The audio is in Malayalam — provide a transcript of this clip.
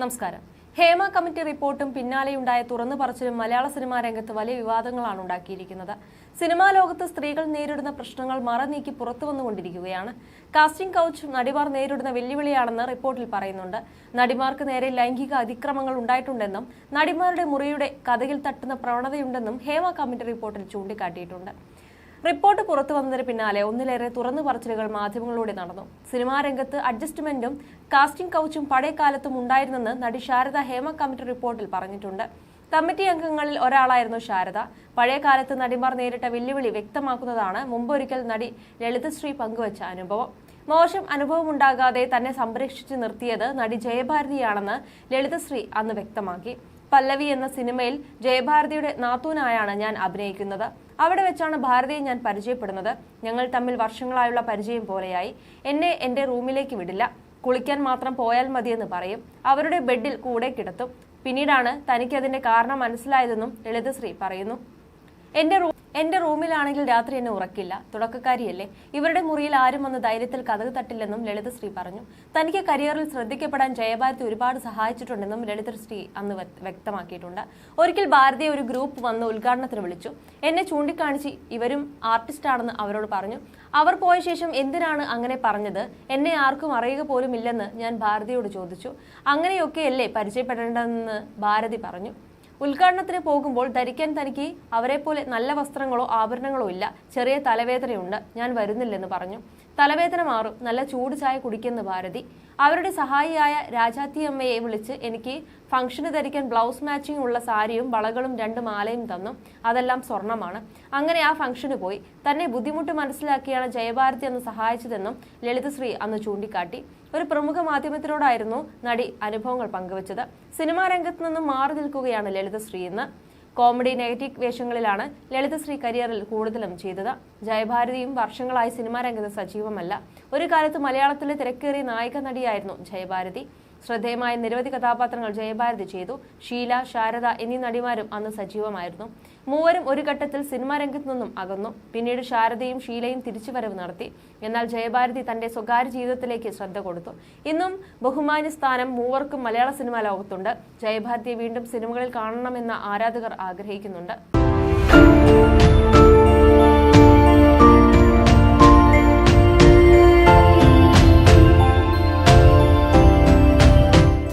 നമസ്കാരം. ഹേമ കമ്മിറ്റി റിപ്പോർട്ടും പിന്നാലെയുണ്ടായ തുറന്നു പറച്ചിലും മലയാള സിനിമാ രംഗത്ത് വലിയ വിവാദങ്ങളാണ് ഉണ്ടാക്കിയിരിക്കുന്നത്. സിനിമാ ലോകത്ത് സ്ത്രീകൾ നേരിടുന്ന പ്രശ്നങ്ങൾ മറനീക്കി പുറത്തു വന്നുകൊണ്ടിരിക്കുകയാണ്. കാസ്റ്റിംഗ് കൗച്ച് നടിമാർ നേരിടുന്ന വെല്ലുവിളിയാണെന്ന് റിപ്പോർട്ടിൽ പറയുന്നുണ്ട്. നടിമാർക്ക് നേരെ ലൈംഗിക അതിക്രമങ്ങൾ ഉണ്ടായിട്ടുണ്ടെന്നും നടിമാരുടെ മുറിയുടെ കഥയിൽ തട്ടുന്ന പ്രവണതയുണ്ടെന്നും ഹേമ കമ്മിറ്റി റിപ്പോർട്ടിൽ ചൂണ്ടിക്കാട്ടിയിട്ടുണ്ട്. റിപ്പോർട്ട് പുറത്തു വന്നതിന് പിന്നാലെ ഒന്നിലേറെ തുറന്നു പറച്ചിലുകൾ മാധ്യമങ്ങളിലൂടെ നടന്നു. സിനിമാ രംഗത്ത് അഡ്ജസ്റ്റ്മെന്റും കാസ്റ്റിംഗ് കൗച്ചും പഴയ കാലത്തും ഉണ്ടായിരുന്നെന്ന് നടി ശാരദ ഹേമ കമ്മിറ്റി റിപ്പോർട്ടിൽ പറഞ്ഞിട്ടുണ്ട്. കമ്മിറ്റി അംഗങ്ങളിൽ ഒരാളായിരുന്നു ശാരദ. പഴയ കാലത്ത് നടിമാർ നേരിട്ട വെല്ലുവിളി വ്യക്തമാക്കുന്നതാണ് മുമ്പൊരിക്കൽ നടി ലളിതശ്രീ പങ്കുവച്ച അനുഭവം. മോശം അനുഭവമുണ്ടാകാതെ തന്നെ സംരക്ഷിച്ചു നിർത്തിയത് നടി ജയഭാരതിയാണെന്ന് ലളിതശ്രീ അന്ന് വ്യക്തമാക്കി. പല്ലവി എന്ന സിനിമയിൽ ജയഭാരതിയുടെ നാത്തൂനായാണ് ഞാൻ അഭിനയിക്കുന്നത്. അവിടെ വെച്ചാണ് ഭാരതിയെ ഞാൻ പരിചയപ്പെടുന്നത്. ഞങ്ങൾ തമ്മിൽ വർഷങ്ങളായുള്ള പരിചയം പോലെയായി. എന്നെ എന്റെ റൂമിലേക്ക് വിടില്ല. കുളിക്കാൻ മാത്രം പോയാൽ മതിയെന്ന് പറയും. അവരുടെ ബെഡിൽ കൂടെ കിടത്തും. പിന്നീടാണ് തനിക്ക് അതിന്റെ കാരണം മനസ്സിലായതെന്നും ലളിതശ്രീ പറയുന്നു. എന്റെ റൂ എന്റെ റൂമിലാണെങ്കിൽ രാത്രി എന്നെ ഉറക്കില്ല. തുടക്കക്കാരിയല്ലേ. ഇവരുടെ മുറിയിൽ ആരും വന്ന് ധൈര്യത്തിൽ കഥക് തട്ടില്ലെന്നും ലളിതശ്രീ പറഞ്ഞു. തനിക്ക് കരിയറിൽ ശ്രദ്ധിക്കപ്പെടാൻ ജയഭാരതി ഒരുപാട് സഹായിച്ചിട്ടുണ്ടെന്നും ലളിതശ്രീ അന്ന് വ്യ- വ്യക്തമാക്കിയിട്ടുണ്ട്. ഒരിക്കൽ ഭാരതിയെ ഒരു ഗ്രൂപ്പ് വന്ന് ഉദ്ഘാടനത്തിന് വിളിച്ചു. എന്നെ ചൂണ്ടിക്കാണിച്ച് ഇവരും ആർട്ടിസ്റ്റാണെന്ന് അവരോട് പറഞ്ഞു. അവർ പോയ ശേഷം എന്തിനാണ് അങ്ങനെ പറഞ്ഞത്? എന്നെ ആർക്കും അറിയുക പോലും ഇല്ലെന്ന് ഞാൻ ഭാരതിയോട് ചോദിച്ചു. അങ്ങനെയൊക്കെയല്ലേ പരിചയപ്പെടേണ്ടതെന്ന് ഭാരതി പറഞ്ഞു. ഉദ്ഘാടനത്തിന് പോകുമ്പോൾ ധരിക്കാൻ തനിക്ക് അവരെ പോലെ നല്ല വസ്ത്രങ്ങളോ ആഭരണങ്ങളോ ഇല്ല. ചെറിയ തലവേദനയുണ്ട്. ഞാൻ വരുന്നില്ലെന്ന് പറഞ്ഞു. തലവേദന മാറും. നല്ല ചൂട് ചായ കുടിക്കുന്ന ഭാരതി. അവരുടെ സഹായിയായ രാജാത്തിയമ്മയെ വിളിച്ച് എനിക്ക് ഫംഗ്ഷന് ധരിക്കാൻ ബ്ലൗസ് മാച്ചിങ് ഉള്ള സാരിയും വളകളും രണ്ട് മാലയും തന്നു. അതെല്ലാം സ്വർണമാണ്. അങ്ങനെ ആ ഫംഗ്ഷന് പോയി. തന്നെ ബുദ്ധിമുട്ട് മനസ്സിലാക്കിയാണ് ജയഭാരതി അന്ന് സഹായിച്ചതെന്നും ലളിതശ്രീ അന്ന് ചൂണ്ടിക്കാട്ടി. ഒരു പ്രമുഖ മാധ്യമത്തിനോടായിരുന്നു നടി അനുഭവങ്ങൾ പങ്കുവച്ചത്. സിനിമാ രംഗത്ത് നിന്നും മാറി നിൽക്കുകയാണ് ലളിതശ്രീ ഇന്ന്. കോമഡി നെഗറ്റീവ് വേഷങ്ങളിലാണ് ലളിതശ്രീ കരിയറിൽ കൂടുതലും ചെയ്തത്. ജയഭാരതിയും വർഷങ്ങളായി സിനിമാ രംഗത്ത് സജീവമല്ല. ഒരു കാലത്ത് മലയാളത്തിലെ തിരക്കേറിയ നായിക നടിയായിരുന്നു ജയഭാരതി. ശ്രദ്ധേയമായ നിരവധി കഥാപാത്രങ്ങൾ ജയഭാരതി ചെയ്തു. ഷീല ശാരദ എന്നീ നടിമാരും അന്ന് സജീവമായിരുന്നു. മൂവരും ഒരു ഘട്ടത്തിൽ സിനിമാ രംഗത്തു നിന്നും അകന്നു. പിന്നീട് ശാരദയും ഷീലയും തിരിച്ചുവരവ് നടത്തി. എന്നാൽ ജയഭാരതി തന്റെ സ്വകാര്യ ജീവിതത്തിലേക്ക് ശ്രദ്ധ കൊടുത്തു. ഇന്നും ബഹുമാന്യ സ്ഥാനം മൂവർക്കും മലയാള സിനിമാ ലോകത്തുണ്ട്. ജയഭാരതിയെ വീണ്ടും സിനിമകളിൽ കാണണമെന്ന ആരാധകർ ആഗ്രഹിക്കുന്നുണ്ട്.